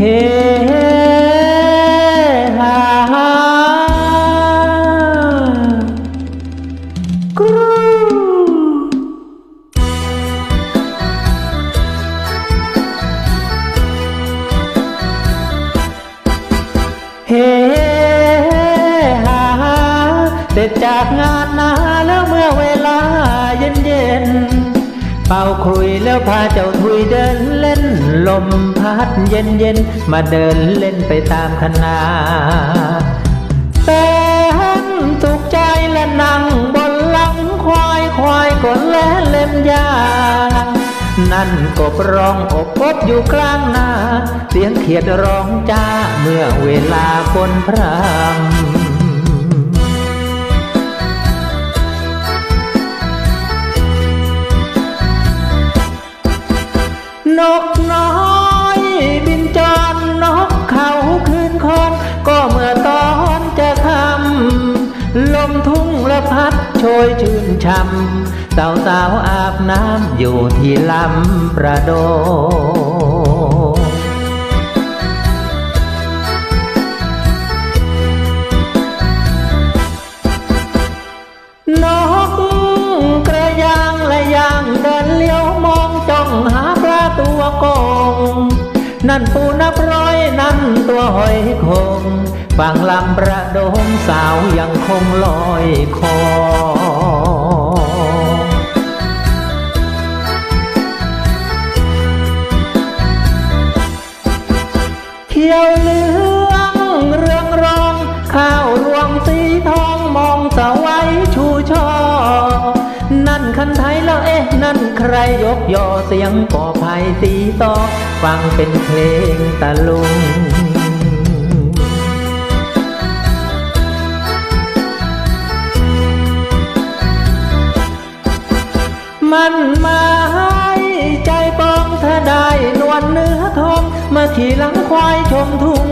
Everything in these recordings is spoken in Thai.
เฮฮาฮากรูเฮฮาเสร็จจากงานนาแล้วเมื่อเวลา เป่าครุยแล้วพาเจ้าทุยเดินเล่น ลมพัดเย็นเย็นมาเดินเล่นไปตามคณะแต่สุขใจและนั่งบนหลังควายควายก็และเล่มยานั่นกบร้องอบกบอยู่กลางนา เสียงเขียดร้องจ้าเมื่อเวลาฝนพรำ นกน้อยบินจรนกเขาคืนคอนก็เมื่อตอนจะคำลมทุ่งและพัดโชยชื่นช่ำสาวสาวอาบน้ำอยู่ที่ลำประโดานปูนับร้อยนั่นตัวหอยคงฝั่งลำประดงสาวยังคงลอยคอเขียวเลือ แล้วเอ๊ะนั่นใครยกยอเสียงก่อไผ่ตีตอฟังเป็นเพลงตะลุงมันมายใจปองเธอได้นวลเนื้อทอง มาขี่หลังควายชมทุ่ง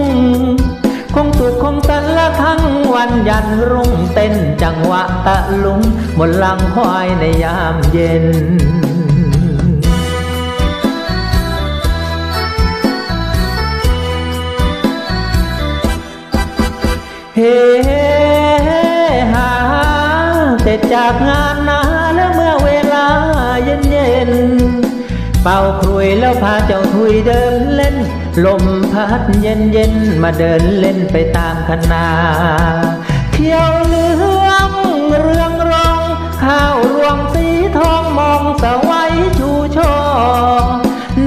คงสุขคงสันละทั้งวันยันรุ่งเต้นจังหวะตะลุงบนหลังควายในยามเย็นเฮฮาเสร็จจากงานนาแล้วเมื่อเวลาเย็นเย็น เป่าครุยแล้วพาเจ้าทุยเดินเล่น ลมพัดเย็นเย็นมาเดินเล่นไปตามคณาเขียวเหลืองเรืองรอง ข้าวรวงสีทองมองสวัยชูช่อ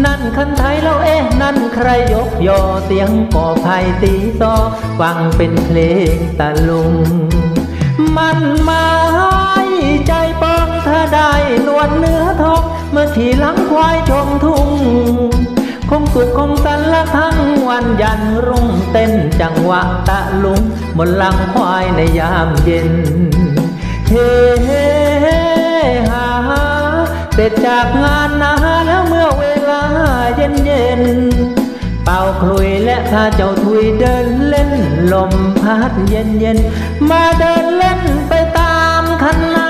นั่นคันไทยแล้วเอ๊ะนั่นใครยกยอเสียงก่อไผ่ตีซอฟังเป็นเพลงตะลุง ขี่หลังควายชมทุ่ง คงสุขคงสันละทั้งวันยันรุ่งเต้นจังหวะตะลุงบนหลังควายในยามเย็น เฮ้ฮาฮาเสร็จจากงานนาแล้วเมื่อเวลาเย็นเย็นเป่าคลุยและพาเจ้าทุยเดินเล่นลมพัดเย็นเย็นมาเดินเล่นไปตามคันนา